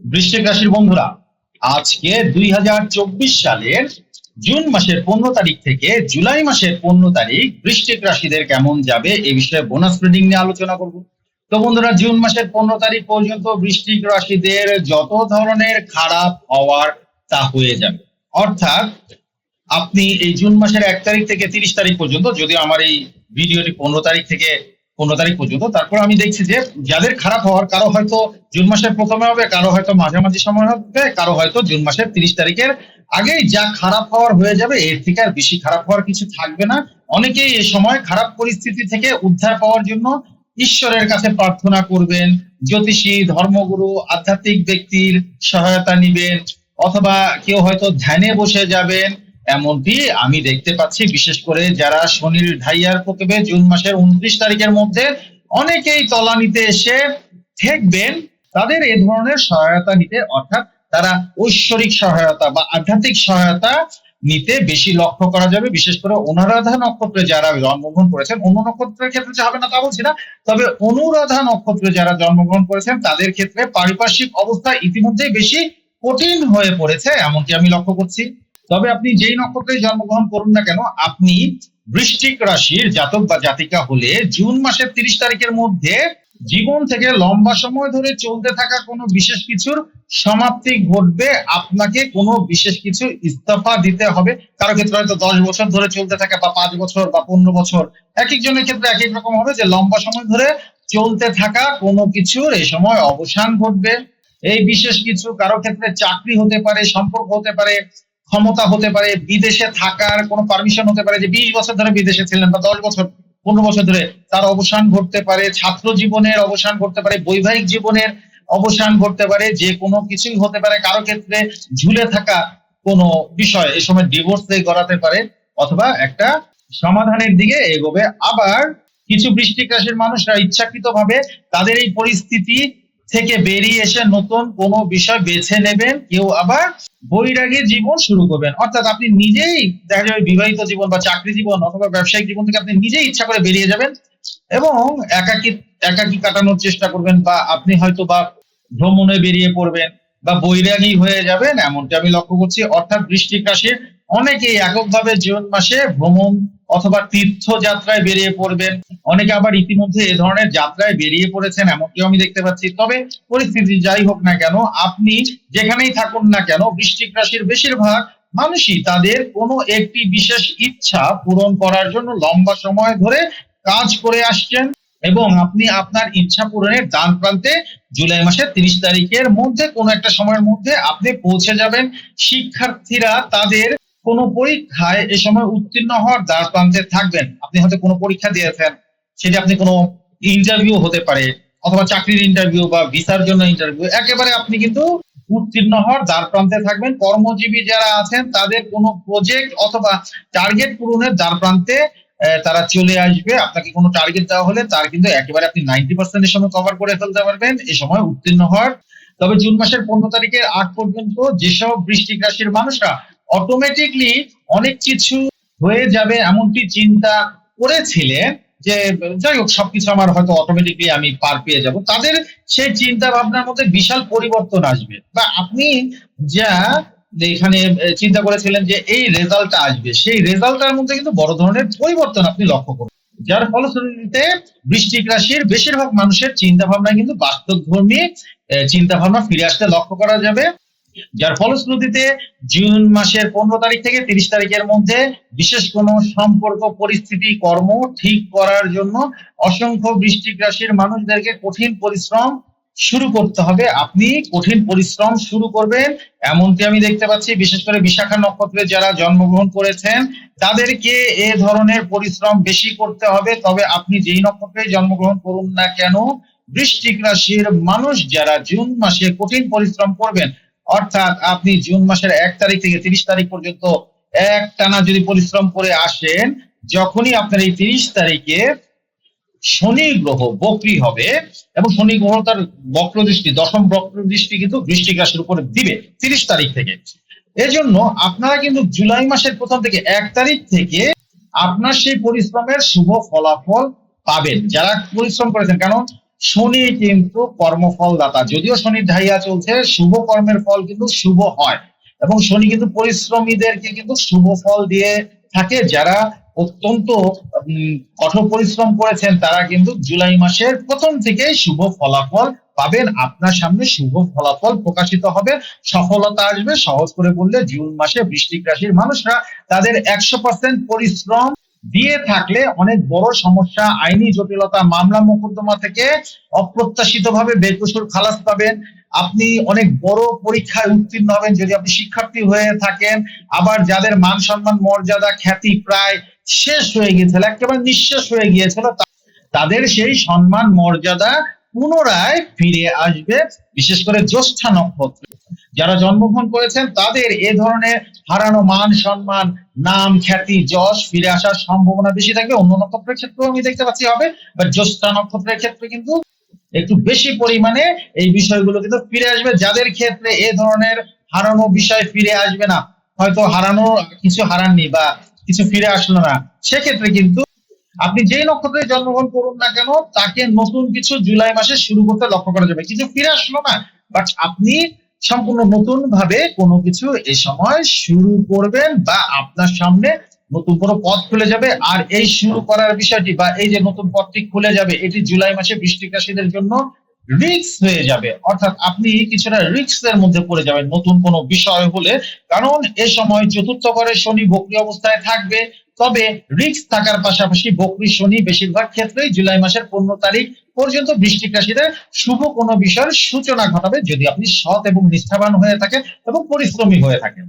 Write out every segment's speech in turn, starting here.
বৃশ্চিক রাশির বন্ধুরা, আজকে দুই হাজার চব্বিশ সালের জুন মাসের পনেরো তারিখ থেকে জুলাই মাসের পনেরো তারিখ বৃশ্চিক রাশিদের কেমন যাবে এই বিষয়ে বোনাস রিডিং নিয়ে আলোচনা করব। তো বন্ধুরা, জুন মাসের পনেরো তারিখ পর্যন্ত বৃশ্চিক রাশিদের যত ধরনের খারাপ হওয়ার তা হয়ে যাবে। অর্থাৎ আপনি এই জুন মাসের এক তারিখ থেকে তিরিশ তারিখ পর্যন্ত, যদিও আমার এই ভিডিওটি পনেরো তারিখ থেকে পনেরো তারিখ পর্যন্ত। তারপর আমি দেখছি যে যাদের খারাপ হওয়ার, কারও হয়তো জুন মাসের প্রথমে হবে, কারও হয়তো মাঝামাঝি সময় হবে, কারও হয়তো জুন মাসের তিরিশ তারিখের আগেই যা খারাপ হওয়ার হয়ে যাবে, এর থেকে আর বেশি খারাপ হওয়ার কিছু থাকবে না। অনেকেই এ সময় খারাপ পরিস্থিতি থেকে উদ্ধার পাওয়ার জন্য ঈশ্বরের কাছে প্রার্থনা করবেন, জ্যোতিষী, ধর্মগুরু, আধ্যাত্মিক ব্যক্তির সহায়তা নিবেন, অথবা কেউ হয়তো ধ্যানে বসে যাবেন এমনটি আমি দেখতে পাচ্ছি, বিশেষ করে যারা শনির ঢাইয়ার প্রকোপে জুন মাসের উনত্রিশ তারিখের মধ্যে অনেকেই তলানিতে এসে ঠেকবেন তাদের এ ধরনের সহায়তা নিতে, অর্থাৎ তারা ঐশ্বরিক সহায়তা বা আধ্যাত্মিক সহায়তা নিতে বেশি লক্ষ্য করা যাবে। বিশেষ করে অনুরাধা নক্ষত্রে যারা জন্মগ্রহণ করেছেন, অন্য নক্ষত্রের ক্ষেত্রে যে হবে না, তা বলছি না। তবে অনুরাধা নক্ষত্রে যারা জন্মগ্রহণ করেছেন, তাদের ক্ষেত্রে পারিপার্শ্বিক অবস্থা ইতিমধ্যেই বেশি কঠিন হয়ে পড়েছে, এমনকি আমি লক্ষ্য করছি। তবে আপনি যেই নক্ষত্রে জন্মগ্রহণ করুন না কেন, আপনি বৃষ্টিক রাশির জাতক বা জাতিকা হলে জুন মাসের তিরিশ তারিখের মধ্যে জীবন থেকে লম্বা সময় ধরে চলতে থাকা কোনো বিশেষ কিছুর সমাপ্তি ঘটবে, আপনাকে কোনো বিশেষ কিছু ইস্তফা দিতে হবে। কারও ক্ষেত্রে হয়তো দশ বছর ধরে চলতে থাকে বা পাঁচ বছর বা পনেরো বছর। এক একজনের ক্ষেত্রে এক এক রকম হবে যে লম্বা সময় ধরে চলতে থাকা কোনো কিছুর এই সময় অবসান ঘটবে। এই বিশেষ কিছু কারও ক্ষেত্রে চাকরি হতে পারে, সম্পর্ক হতে পারে ক্ষমতা হতে পারে, বিদেশে থাকার কোনো পারমিশন হতে পারে যে বিশ বছর ধরে বিদেশে ছিলেন বা দশ বছর, পনেরো বছর ধরে তার অবসান ঘটতে পারে, ছাত্র জীবনের অবসান ঘটতে পারে, বৈবাহিক জীবনের অবসান ঘটতে পারে, যে কোনো কিছুই হতে পারে, কারও ক্ষেত্রে ঝুলে থাকা কোনো বিষয় এই সময় ডিভোর্স দিয়ে গড়াতে পারে অথবা একটা সমাধানের দিকে এগোবে। আবার কিছু বৃষ্টিক রাশির মানুষরা ইচ্ছাকৃত ভাবে তাদের এই পরিস্থিতি থেকে বেরিয়ে এসে নতুন কোনো বিষয় বেছে নেবেন, কেউ আবার বৈরাগী জীবন শুরু করবেন। অর্থাৎ আপনি নিজেই দেখা যাবে বিবাহিত জীবন বা চাকরি জীবন অথবা ব্যবসায়িক জীবন থেকে আপনি নিজেই ইচ্ছা করে বেরিয়ে যাবেন এবং একাকি একাকি কাটানোর চেষ্টা করবেন বা আপনি হয়তো বা ভ্রমণে বেরিয়ে পড়বেন বা বৈরাগী হয়ে যাবেন, এমনটি আমি লক্ষ্য করছি। অর্থাৎ বৃষ্টিক রাশির অনেকেই এককভাবে জুন মাসে ভ্রমণ অথবা তীর্থযাত্রায় বেরিয়ে পড়বেন। অনেকে আবার ইতিমধ্যে এ ধরনের যাত্রায় বেরিয়ে পড়েছেন, এমনটিও আমি দেখতে পাচ্ছি। তবে পরিস্থিতি যাই হোক না কেন, আপনি যেখানেই থাকুন না কেন বৃষ্টিক রাশির বেশিরভাগ মানুষই তাদের কোনো একটি বিশেষ ইচ্ছা পূরণ করার জন্য লম্বা সময় ধরে কাজ করে আসছেন এবং আপনি আপনার ইচ্ছা পূরণের ডান প্রান্তে জুলাই মাসের তিরিশ তারিখের মধ্যে কোনো একটা সময়ের মধ্যে আপনি পৌঁছে যাবেন। শিক্ষার্থীরা তাদের কোনো পরীক্ষায় এ সময় উত্তীর্ণ হওয়ার দ্বার প্রান্তে থাকবেন। আপনি হয়তো কোনো পরীক্ষা দিয়েছেন, সেটি আপনি কোনো ইন্টারভিউ হতে পারে, অথবা চাকরির ইন্টারভিউ বা ভিসার জন্য ইন্টারভিউ একেবারে আপনি কিন্তু উত্তীর্ণ হওয়ার দ্বার প্রান্তে থাকবেন। কর্মজীবী যারা আছেন, তাদের কোনো প্রজেক্ট অথবা টার্গেট পূরণের দ্বার প্রান্তে তারা চলে আসবে। আপনাকে কোনো টার্গেট দেওয়া হলে তার কিন্তু একেবারে আপনি নাইনটি পার্সেন্টের সময় কভার করে ফেলতে পারবেন এই সময় উত্তীর্ণ হওয়ার। তবে জুন মাসের পনেরো তারিখের আগ পর্যন্ত যেসব বৃষ্টিক রাশির মানুষরা অটোমেটিকলি অনেক কিছু হয়ে যাবে এমনটি চিন্তা করেছিলেন যে, যাই হোক, সবকিছু আমার হয়তো অটোমেটিকলি আমি পার পেয়ে যাব। তাদের সেই চিন্তা ভাবনার মধ্যে বিশাল পরিবর্তন আসবে। বা আপনি যা এখানে চিন্তা করেছিলেন যে এই রেজাল্টটা আসবে, সেই রেজাল্টটার মধ্যে কিন্তু বড় ধরনের পরিবর্তন আপনি লক্ষ্য করবেন যার ফলশ্রুতিতে বৃষ্টিক রাশির বেশিরভাগ মানুষের চিন্তা ভাবনা কিন্তু বাস্তবধর্মী চিন্তা ভাবনা ফিরে আসতে লক্ষ্য করা যাবে। যার ফলশ্রুতিতে জুন মাসের পনেরো তারিখ থেকে তিরিশ তারিখের মধ্যে বিশেষ কোনো সম্পর্ক, পরিস্থিতি, কর্ম ঠিক করার জন্য অসংখ্য বৃষ্টিক রাশির মানুষদেরকে কঠিন পরিশ্রম শুরু করতে হবে। আপনি কঠিন পরিশ্রম শুরু করবেন। এমনটি আমি দেখতে পাচ্ছি, বিশেষ করে বিশাখা নক্ষত্রে যারা জন্মগ্রহণ করেছেন, তাদেরকে এ ধরনের পরিশ্রম বেশি করতে হবে। তবে আপনি যেই নক্ষত্রে জন্মগ্রহণ করুন না কেন, বৃষ্টিক রাশির মানুষ যারা জুন মাসে কঠিন পরিশ্রম করবেন অর্থাৎ আপনি জুন মাসের এক তারিখ থেকে তিরিশ তারিখ পর্যন্ত এক টানা যদি পরিশ্রম করে আসেন, যখনই আপনার এই তিরিশ তারিখে শনি গ্রহ বক্রি হবে এবং শনি গ্রহ তার বক্র দৃষ্টি, দশম বক্র দৃষ্টি কিন্তু বৃষ্টিক রাশির উপরে দিবে তিরিশ তারিখ থেকে। এজন্য আপনারা কিন্তু জুলাই মাসের প্রথম থেকে এক তারিখ থেকে আপনার সেই পরিশ্রমের শুভ ফলাফল পাবেন। যারা পরিশ্রম করেছেন, কারণ শনি কিন্তু কর্মফলদাতা। যদিও শনির ঢাইয়া চলছে, শুভ কর্মের ফল কিন্তু শুভ হয়। এবং শনি কিন্তু পরিশ্রমীদেরকে কিন্তু শুভ ফল দিয়ে থাকে। যারা অত্যন্ত কঠোর পরিশ্রম করেছেন, তারা কিন্তু জুলাই মাসের প্রথম থেকে শুভ ফলাফল পাবেন। আপনার সামনে শুভ ফলাফল প্রকাশিত হবে। সফলতা আসবে। সহজ করে বললে, জুন মাসে বৃষ্টিক রাশির মানুষরা তাদের একশো পার্সেন্ট পরিশ্রম দিয়ে থাকলে অনেক বড় সমস্যা, আইনি জটিলতা, মামলা মোকদ্দমা থেকে অপ্রত্যাশিত ভাবে বেকসুর খালাস পাবেন। আপনি অনেক বড় পরীক্ষায় উত্তীর্ণ হবেন যদি আপনি শিক্ষার্থী হয়ে থাকেন। আবার যাদের মান সম্মান, মর্যাদা, খ্যাতি প্রায় শেষ হয়ে গিয়েছিল, একেবারে নিঃশেষ হয়ে গিয়েছিল তাদের সেই সম্মান, মর্যাদা পুনরায় ফিরে আসবে, বিশেষ করে জ্যৈষ্ঠা নক্ষত্র। যারা জন্মগ্রহণ করেছেন, তাদের এ ধরনের হারানো মান, সম্মান, নাম, খ্যাতি, যশ ফিরে আসার সম্ভাবনা বেশি থাকবে। অন্য নক্ষত্রের ক্ষেত্রেও আমি দেখতে পাচ্ছি হবে বা জ্যৈষ্ঠা নক্ষত্রের ক্ষেত্রে কিন্তু একটু বেশি পরিমাণে এই বিষয়গুলো কিন্তু ফিরে আসবে। যাদের ক্ষেত্রে এ ধরনের হারানো বিষয় ফিরে আসবে না, হয়তো হারানো কিছু হারাননি বা কিছু ফিরে আসলো না, সেক্ষেত্রে কিন্তু আপনি যেই নক্ষত্রে জন্মগ্রহণ করুন না কেন, তাকে নতুন কিছু জুলাই মাসে শুরু করতে লক্ষ্য করা যাবে। কিছু ফিরে আসলো না বাট আপনি সম্পূর্ণ নতুন ভাবে কোনো কিছু এই সময় শুরু করবেন বা আপনার সামনে নতুন কোনো পথ খুলে যাবে। আর এই শুরু করার বিষয়টি বা এই যে নতুন পথটি খুলে যাবে, এটি জুলাই মাসে বৃষ্টিক রাশিদের জন্য রিস্ক হয়ে যাবে। অর্থাৎ আপনি কিছুটা রিস্ক এর মধ্যে পড়ে যাবেন নতুন কোনো বিষয় হলে। কারণ এ সময় চতুর্থ ঘরে শনি বক্রি অবস্থায় থাকবে। তবে রিক্স থাকার পাশাপাশি বকরি শনি বেশিরভাগ ক্ষেত্রেই জুলাই মাসের পনেরো তারিখ পর্যন্ত বৃষ্টিক রাশিতে শুভ কোনো বিষয়ের সূচনা ঘটাবে যদি আপনি সৎ এবং নিষ্ঠাবান হয়ে থাকেন এবং পরিশ্রমী হয়ে থাকেন।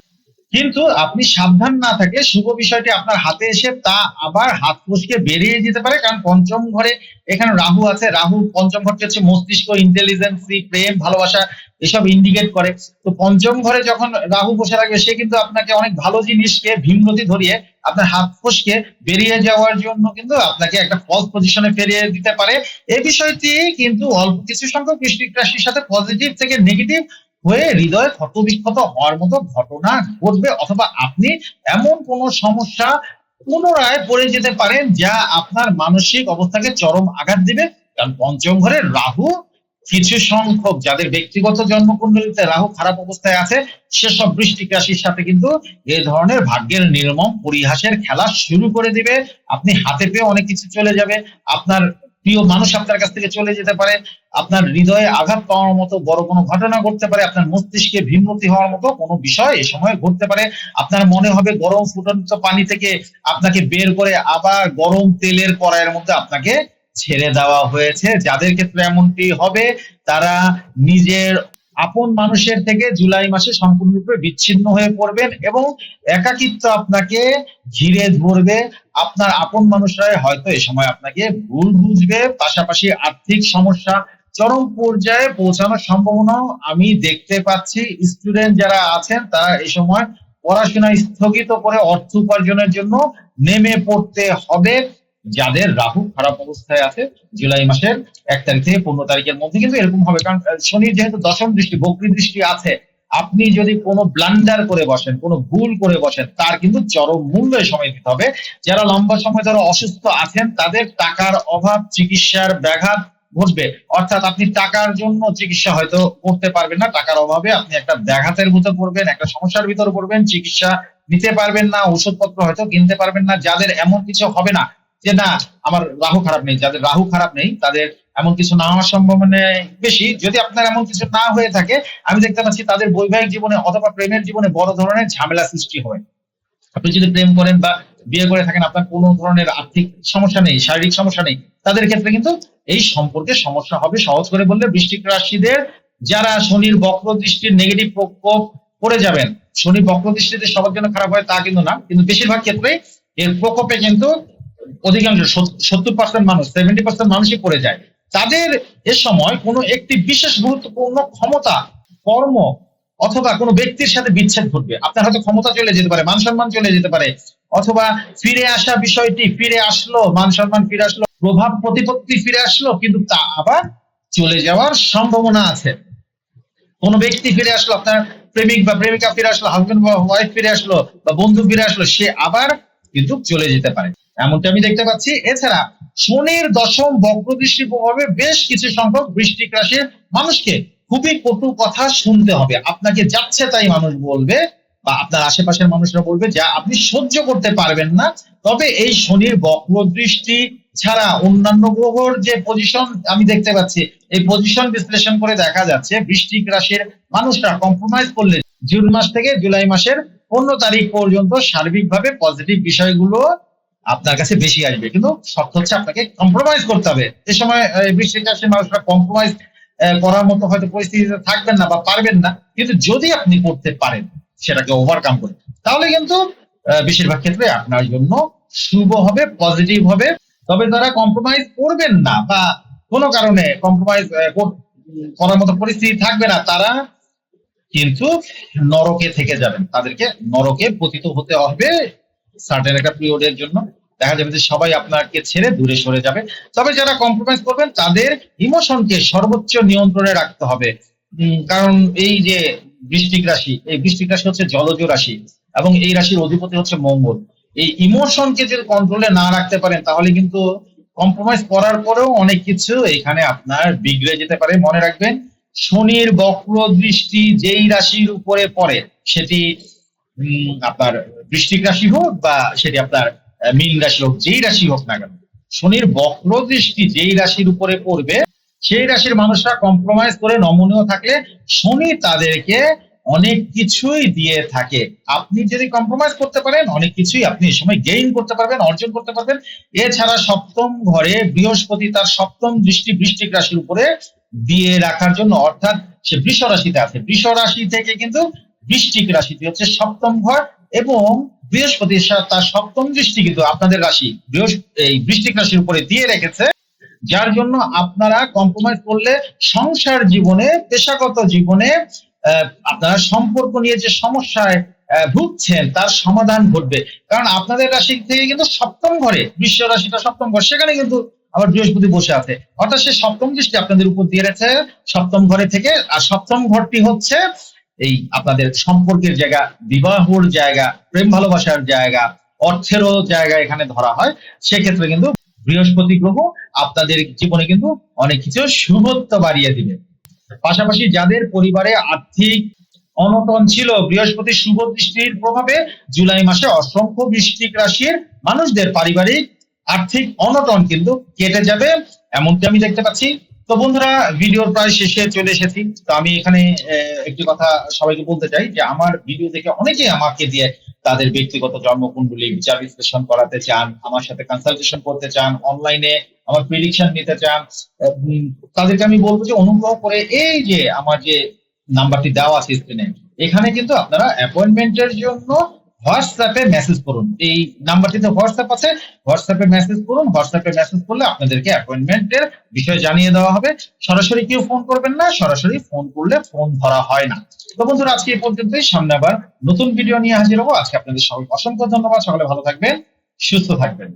কিন্তু আপনি সাবধান না থাকে শুভ বিষয়টি আপনার হাতে এসে তা আবার হাত ফসকে বেরিয়ে যেতে পারে। কারণ পঞ্চম ঘরে এখানে রাহু আছে। রাহু পঞ্চম ঘরটি হচ্ছে মস্তিষ্ক ইন্টেলিজেন্সি প্রেম, ভালোবাসা এসব ইন্ডিকেট করে। তো পঞ্চম ঘরে যখন রাহু বসে রাখবে সে কিন্তু আপনাকে অনেক ভালো জিনিসকে ভীমরতি ধরিয়ে আপনার হাত ফসকে বেরিয়ে যাওয়ার জন্য কিন্তু আপনাকে একটা ফলস পজিশনে ফেরিয়ে দিতে পারে। এই বিষয়টি কিন্তু অল্প কিছু সংখ্যক বৃষ্টিক রাশির সাথে পজিটিভ থেকে নেগেটিভ হয়ে হৃদয়ে ক্ষত বিক্ষত হওয়ার মতো ঘটনা ঘটবে অথবা আপনি এমন কোনো সমস্যা পুনরায় পড়ে যেতে পারেন যা আপনার মানসিক অবস্থাকে চরম আঘাত দিবে। কারণ পঞ্চম ঘরে রাহু, কিছু সংখ্যক যাদের ব্যক্তিগত জন্মকুণ্ডলিতে রাহু খারাপ অবস্থায় আছে, সেসব বৃষ্টিক রাশির সাথে কিন্তু এ ধরনের ভাগ্যের নির্মম পরিহাসের খেলা শুরু করে দিবে। আপনি হাতে পেয়ে অনেক কিছু চলে যাবে। আপনার প্রিয় মানুষ আপনার কাছ থেকে চলে যেতে পারে, আপনার হৃদয়ে আঘাত পাওয়ার মতো বড় কোনো ঘটনা ঘটতে পারে, আপনার মস্তিষ্কে ভিন্নতি হওয়ার মতো কোনো বিষয় এ সময় ঘটতে পারে, আপনার মনে হবে গরম ফুটন্ত পানি থেকে আপনাকে বের করে আবার গরম তেলের কড়াইয়ের মধ্যে আপনাকে ছেড়ে দেওয়া হয়েছে। যাদের ক্ষেত্রে এমনটি হবে, তারা নিজের আপন মানুষের থেকে জুলাই মাসে সম্পূর্ণরূপে বিচ্ছিন্ন হয়ে পড়বেন এবং একাকিত্ব আপনাকে ঘিরে ধরবে। আপনার আপন মানুষরাই হয়তো এই সময় আপনাকে ভুল বুঝবে, পাশাপাশি আর্থিক সমস্যা চরম পর্যায়ে পৌঁছানোর সম্ভাবনাও আমি দেখতে পাচ্ছি। স্টুডেন্ট যারা আছেন, তারা এই সময় পড়াশোনা স্থগিত করে অর্থ উপার্জনের জন্য নেমে পড়তে হবে। যাদের রাহু খারাপ অবস্থায় আছে, জুলাই মাসের এক তারিখ থেকে পনেরো তারিখের মধ্যে কিন্তু এরকম হবে। কারণ শনির যেহেতু দশম দৃষ্টি বক্রী দৃষ্টি আছে, আপনি যদি কোনো ব্লান্ডার করে বসেন, কোনো ভুল করে বসেন, তার কিন্তু চরম মূল্য সময় দিতে হবে। যারা লম্বা সময় ধরে অসুস্থ আছেন, তাদের টাকার অভাব, চিকিৎসার ব্যাঘাত ঘটবে। অর্থাৎ আপনি টাকার জন্য চিকিৎসা হয়তো করতে পারবেন না। টাকার অভাবে আপনি একটা ব্যাঘাতের ভিতর পড়বেন, একটা সমস্যার ভিতরে পড়বেন, চিকিৎসা নিতে পারবেন না ওষুধপত্র হয়তো কিনতে পারবেন না, যাদের এমন কিছু হবে না যে না, আমার রাহু খারাপ নেই, যাদের রাহু খারাপ নেই, তাদের এমন কিছু না হওয়ার সম্ভাবনা বেশি। যদি আপনার এমন কিছু না হয়ে থাকে, আমি দেখতে পাচ্ছি তাদের বৈবাহিক জীবনে অথবা প্রেমের জীবনে বড় ধরনের ঝামেলা সৃষ্টি হয়। আপনি যদি প্রেম করেন বা বিয়ে করে থাকেন, আপনার কোনো ধরনের আর্থিক সমস্যা নেই, শারীরিক সমস্যা নেই, তাদের ক্ষেত্রে কিন্তু এই সম্পর্কে সমস্যা হবে। সহজ করে বললে বৃষ্টিক রাশিদের যারা শনির বক্র দৃষ্টির নেগেটিভ প্রকোপ পড়ে যাবেন শনি বক্র দৃষ্টিতে সবার জন্য খারাপ হয় তা কিন্তু না। কিন্তু বেশিরভাগ ক্ষেত্রে এর প্রকোপে কিন্তু অধিকাংশ সত্তর পার্সেন্ট মানুষ সেভেন্টি পার্সেন্ট মানুষই পড়ে যায়। তাদের এ সময় কোনো একটি বিশেষ গুরুত্বপূর্ণ ক্ষমতা, কর্ম অথবা কোনো ব্যক্তির সাথে বিচ্ছেদ ঘটবে। আপনার হয়তো ক্ষমতা চলে যেতে পারে মান সম্মান চলে যেতে পারে, অথবা ফিরে আসা বিষয়টি, ফিরে আসলো মান সম্মান ফিরে আসলো, প্রভাব প্রতিপত্তি ফিরে আসলো, কিন্তু তা আবার চলে যাওয়ার সম্ভাবনা আছে। কোনো ব্যক্তি ফিরে আসলো, আপনার প্রেমিক বা প্রেমিকা ফিরে আসলো হাজবেন্ড বা ওয়াইফ ফিরে আসলো, বা বন্ধু ফিরে আসলো, সে আবার কিন্তু চলে যেতে পারে। এমনটা আমি দেখতে পাচ্ছি। এছাড়া শনির দশম বক্রদৃষ্টির প্রভাবে বেশ কিছু সংখ্যক বৃষ্টিক রাশির মানুষকে খুবই কটু কথা শুনতে হবে। আপনাকে যাচ্ছে তাই মানুষ বলবে বা আপনার আশেপাশের মানুষরা বলবে যা আপনি সহ্য করতে পারবেন না। তবে এই শনির বক্রদৃষ্টি ছাড়া অন্যান্য গ্রহর যে পজিশন আমি দেখতে পাচ্ছি, এই পজিশন বিশ্লেষণ করে দেখা যাচ্ছে বৃষ্টিক রাশির মানুষরা কম্প্রোমাইজ করলে জুন মাস থেকে জুলাই মাসের পনেরো তারিখ পর্যন্ত সার্বিকভাবে পজিটিভ বিষয়গুলো আপনার কাছে বেশি আসবে। কিন্তু শর্ত হচ্ছে আপনাকে কম্প্রোমাইজ করতে হবে। এ সময় বৃষ্টিক রাশির মানুষরা কম্প্রোমাইজ করার মতো হয়তো পরিস্থিতিতে থাকবেন না বা পারবেন না। কিন্তু যদি আপনি করতে পারেন, সেটাকে ওভারকাম করে, তাহলে কিন্তু বেশিরভাগ ক্ষেত্রে আপনার জন্য শুভ হবে পজিটিভ হবে। তবে যারা কম্প্রোমাইজ করবেন না বা কোনো কারণে কম্প্রোমাইজ করার মতো পরিস্থিতি থাকবে না, তারা কিন্তু নরকে থেকে যাবেন। তাদেরকে নরকে পতিত হতে হবে। সার্টেন একটা পিরিয়ডের জন্য। দেখা যাবে যে সবাই আপনাকে ছেড়ে দূরে সরে যাবে। তবে যারা কম্প্রোমাইজ করবেন, তাদের ইমোশনকে সর্বোচ্চ নিয়ন্ত্রণে রাখতে হবে। কারণ এই যে বৃষ্টিক রাশি, এই বৃষ্টিক রাশি হচ্ছে জলজ রাশি এবং এই রাশির অধিপতি হচ্ছে মঙ্গল। এই ইমোশনকে যদি কন্ট্রোলে না রাখতে পারেন, তাহলে কিন্তু কম্প্রোমাইজ করার পরেও অনেক কিছু এখানে আপনার বিগড়ে যেতে পারে। মনে রাখবেন, শনির বক্র দৃষ্টি যেই রাশির উপরে পড়ে, সেটি আপনার বৃষ্টিক রাশি হোক বা সেটি আপনার মীন রাশি হোক, যেই রাশি হোক না কেন, শনির বক্র দৃষ্টি যেই রাশির উপরে পড়বে, সেই রাশির মানুষরা কম্প্রোমাইজ করে নমনীয় থাকলে শনি তাদেরকে অনেক কিছুই দিয়ে থাকে। আপনি যদি কম্প্রোমাইজ করতে পারেন, অনেক কিছুই আপনি এই সময় গেইন করতে পারবেন, অর্জন করতে পারবেন। এছাড়া সপ্তম ঘরে বৃহস্পতি তার সপ্তম দৃষ্টি বৃষ্টিক রাশির উপরে দিয়ে রাখার জন্য, অর্থাৎ সে বৃষ রাশিতে আছে। বৃষ রাশি থেকে কিন্তু বৃষ্টিক রাশিতে হচ্ছে সপ্তম ঘর এবং বৃহস্পতি তার সপ্তম দৃষ্টি কিন্তু আপনাদের রাশি। এই বৃষ্টিক রাশির উপরে দিয়ে রেখেছে, যার জন্য আপনারা কম্প্রোমাইজ করলে সংসার জীবনে, পেশাগত জীবনে আপনারা সম্পর্ক নিয়ে যে সমস্যায় ভুগছেন, তার সমাধান ঘটবে। কারণ আপনাদের রাশি থেকে কিন্তু সপ্তম ঘরে, বিশ্ব রাশিটা সপ্তম ঘর, সেখানে কিন্তু আবার বৃহস্পতি বসে আছে। অর্থাৎ সে সপ্তম দৃষ্টি আপনাদের উপর দিয়ে রেখেছে, সপ্তম ঘরে থেকে, আর সপ্তম ঘরটি হচ্ছে এই আপনাদের সম্পর্কের জায়গা, বিবাহর জায়গা, প্রেম ভালোবাসার জায়গা, অর্থেরও জায়গা এখানে ধরা হয়। সেক্ষেত্রে কিন্তু বৃহস্পতি গ্রহ আপনাদের জীবনে কিন্তু অনেক কিছু শুভত্ব বাড়িয়ে দিবে। পাশাপাশি যাদের পরিবারে আর্থিক অনটন ছিল বৃহস্পতি শুভ দৃষ্টির প্রভাবে জুলাই মাসে অসংখ্য বৃষ্টিক রাশির মানুষদের পারিবারিক আর্থিক অনটন কিন্তু কেটে যাবে। এমনটি আমি দেখতে পাচ্ছি। তো বন্ধুরা, ভিডিওর প্রায় শেষে চলে এসেছি। তো আমি এখানে একটি কথা সবাইকে বলতে চাই যে, আমার ভিডিও দেখে অনেকেই আমাকে দিয়ে তাদের ব্যক্তিগত জন্মকুণ্ডলী বিচার বিশ্লেষণ করাতে চান, আমার সাথে কনসালটেশন করতে চান অনলাইনে আমার প্রেডিকশন নিতে চান তাদেরকে আমি বলব যে, অনুগ্রহ করে এই যে, আমার যে নাম্বারটি দেওয়া আছে স্ক্রিনে এখানে কিন্তু আপনারা অ্যাপয়েন্টমেন্টের জন্য হোয়াটসঅ্যাপে মেসেজ করুন। এই নাম্বারটিতে হোয়াটসঅ্যাপ আছে। হোয়াটসঅ্যাপে মেসেজ করুন। হোয়াটসঅ্যাপে মেসেজ করলে আপনাদেরকে অ্যাপয়েন্টমেন্টের বিষয় জানিয়ে দেওয়া হবে। সরাসরি কেউ ফোন করবেন না, সরাসরি ফোন করলে ফোন ধরা হয় না। তো বন্ধুরা, আজকে এই পর্যন্তই। সামনে আবার নতুন ভিডিও নিয়ে হাজির হব। আজকে আপনাদের সবাই অসংখ্য ধন্যবাদ। সকলে ভালো থাকবেন, সুস্থ থাকবেন।